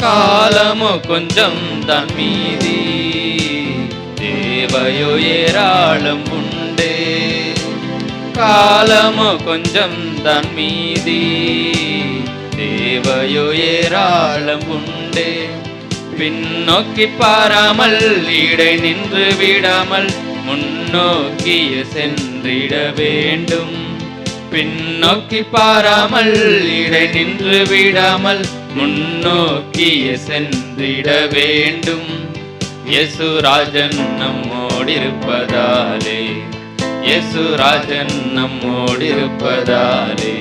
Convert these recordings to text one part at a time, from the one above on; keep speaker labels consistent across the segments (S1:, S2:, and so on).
S1: காலமோ கொஞ்சம் தான் மீதி தேவையோ ஏராளம் உண்டே காலமோ கொஞ்சம் தான் மீதி தேவையோ ஏராளம் உண்டே பின்னோக்கி பாராமல் இடை நின்று விடாமல் முன்னோக்கிய சென்றிட வேண்டும் பின்னோக்கி பாராமல் இடை நின்று விடாமல் முன்னோக்கிய சென்றிட வேண்டும். யசுராஜன் நம்மோடிருப்பதாலே யசுராஜன் நம்மோடிருப்பதாலே.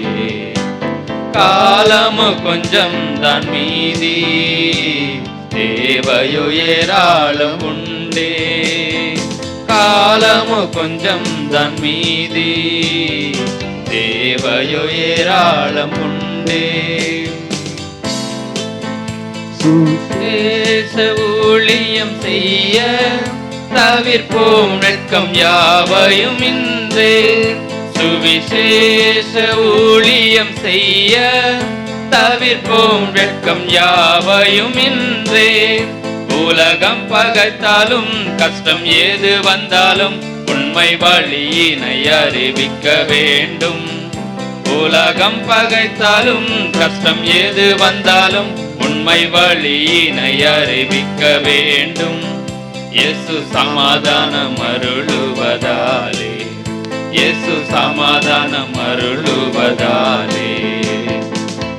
S1: காலமு கொஞ்சம் தான் மீதி தேவையோ உண்டே. காலமு கொஞ்சம் தான் மீதி தேவையோ உண்டே சுசேஷ ஊழியம் செய்ய தவிர்ப்போம் நெட்கம் யாவையும் இன்றே. சுவிசேஷ ஊழியம் செய்ய தவிர்ப்போம் வெட்கம் யாவையும் இன்றே. உலகம் பகைத்தாலும் கஷ்டம் ஏது வந்தாலும் உண்மை வழியினை அறிவிக்க வேண்டும். உலகம் பகைத்தாலும் கஷ்டம் எது வந்தாலும் உண்மை வழியினை அறிவிக்க வேண்டும். இயேசு சமாதானம் அருளுவதாலே இயேசு சமாதானம் அருளுவதாலே.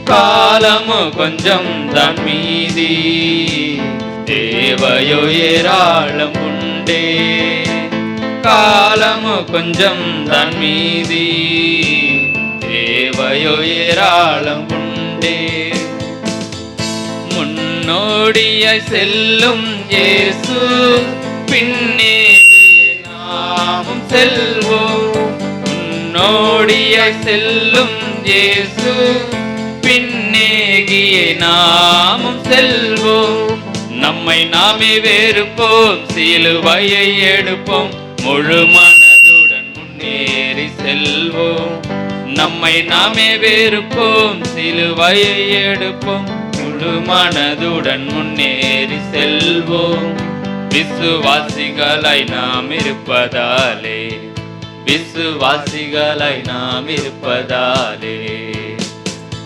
S1: காலமு கொஞ்சம் தான் மீதி தேவையோ ஏராளம் உண்டே. காலமு கொஞ்சம் தான் மீதி. தேவையோ ஏராளம் உண்டே. முன்னோடிய செல்லும் இயேசு பின்னே நாமும் செல்வோம். முன்னோடிய செல்லும் இயேசு பின்னேகிய நாமும் செல்வோம். நம்மை நாமே வேறுப்போம் சிலுவையை எடுப்போம். முழு மனதுடன் முன்னேறி செல்வோம். நம்மை நாமே வெறுப்போம் சிலுவையை எடுப்போம். முழு மனதுடன் முன்னேறி செல்வோம். விசுவாசிகளாய் நாம் இருப்பதாலே விசுவாசிகளாய் நாம் இருப்பதாலே.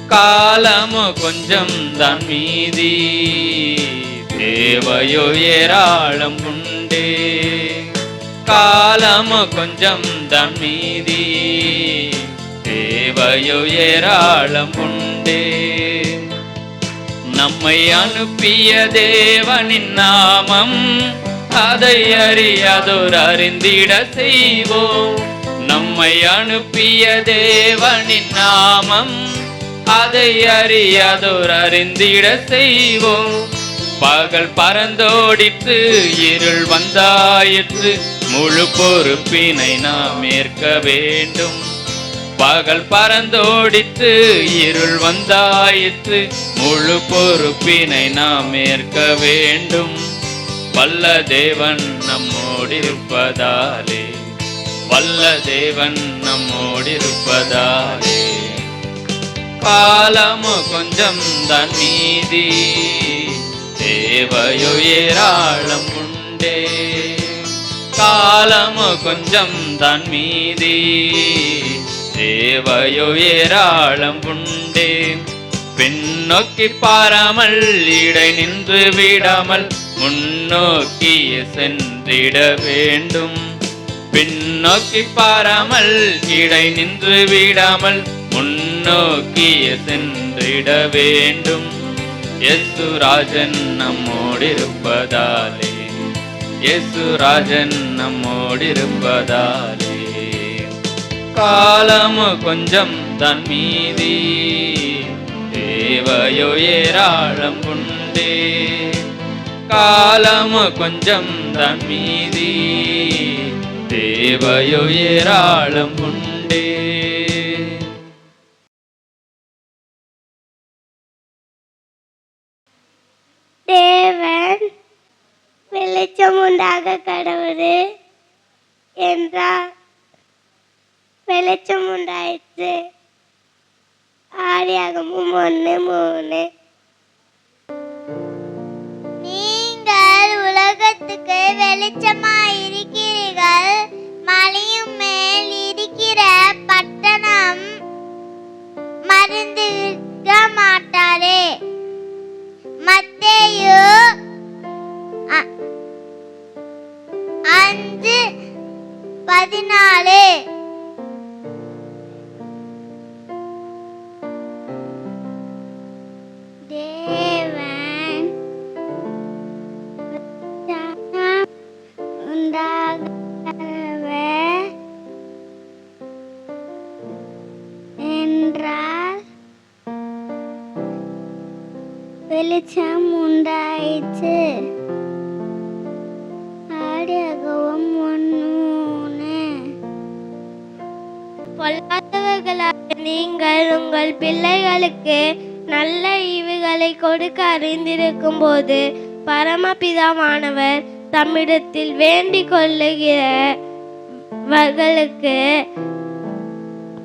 S1: காலமோ கொஞ்சம் தான் மீதி தேவையோ ஏராளம் உண்டே. காலமோ கொஞ்சம் தான் மீதி தேவையோ ஏராளம் உண்டே. நம்மை அனுப்பிய தேவனின் நாமம் அதை அறியாதோர் அறிந்திட செய்வோம். நம்மை அனுப்பிய தேவனின் நாமம் அதை அறியாதோர் அறிந்திட செய்வோம். பகல் பறந்தோடித்து இருள் வந்தாயிற்று. முழு பொறுப்பினை நாம் ஏற்க வேண்டும். பகல் பறந்தோடித்து இருள் வந்தாயிற்று. முழு பொறுப்பினை நாம் ஏற்க வேண்டும். வல்ல தேவன் நம்மோடிருப்பதாலே. வல்ல தேவன் நம்மோடிருப்பதாலே. காலமு கொஞ்சம் தன் மீதி தேவையோ உண்டே. காலமு கொஞ்சம் தான் மீதி. தேவையோ ஏராளம் உண்டே. பின்னோக்கி பாராமல் இடை நின்று விடாமல் முன்னோக்கிய சென்றிட வேண்டும். பின்னோக்கி பாராமல் இடை நின்று விடாமல் முன்னோக்கிய சென்றிட வேண்டும். யசுராஜன் நம்மோடிருப்பதாலே. யசுராஜன் நம்மோடிருப்பதாலே. காலம் கொஞ்சம் தன் மீதி தேவையோ ஏராளம் உண்டே. காலம் கொஞ்சம் தன் மீதி தேவையோ ஏராளம் உண்டே.
S2: தேவன் வெளிச்சம் உண்டாக கடவுளே என்றார் வெளிச்சம் உண்டாயிற்று. ஆடியாகமும் ஒன்று மூணு. நீங்கள் உலகத்துக்கு வெளிச்சமாய் இருக்கிறீர்கள் வெளிச்சம் உண்டாயிற்று ஆடியகவும் ஒன்று பொல்லாதவர்களாக நீங்கள் உங்கள் பிள்ளைகளுக்கு நல்ல ஈவுகளை கொடுக்க அறிந்திருக்கும் போது பரமபிதாவானவர் தம்மிடத்தில் வேண்டிக் கொள்ளுகிறவர்களுக்கு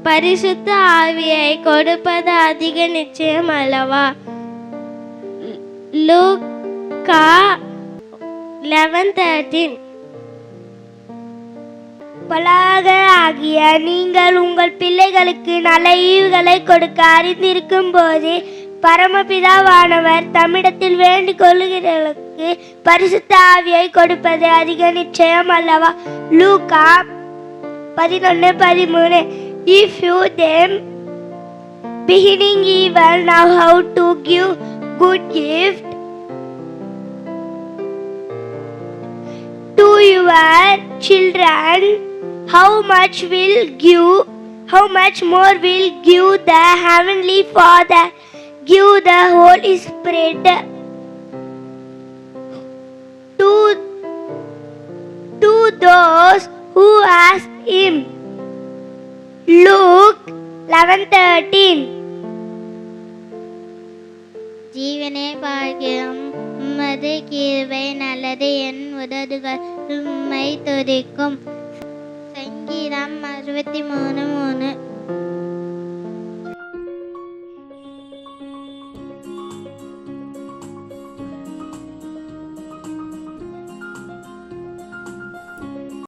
S2: பரிசுத்த ஆவியை கொடுப்பது அதிக நிச்சயம் அல்லவா லூக்கா லெவன் தேர்ட்டீன் பலாக ஆகிய நீங்கள் உங்கள் பிள்ளைகளுக்கு நல்ல ஈவுகளை கொடுக்க அறிந்திருக்கும் போது பரமபிதாவானவர் தம்மிடத்தில் வேண்டிக் கொள்ளுகிறவர்களுக்கு பரிசுத்த ஆவியை கொடுப்பது அதிக நிச்சயம் அல்லவா? லூகா பதினொன்று பதிமூணு. இஃப் யூ தேம் பிகினிங் evil now how to give good gift your children how much will give how much more will give the heavenly father give the holy spirit to to those who ask him luke 11:13
S3: ஜீவனே பார்க்கிறோம் உமது கீழ்வை நல்லது என் உதடுகள் உண்மை துதிக்கும். சங்கீதம் அறுபத்தி மூணு மூணு.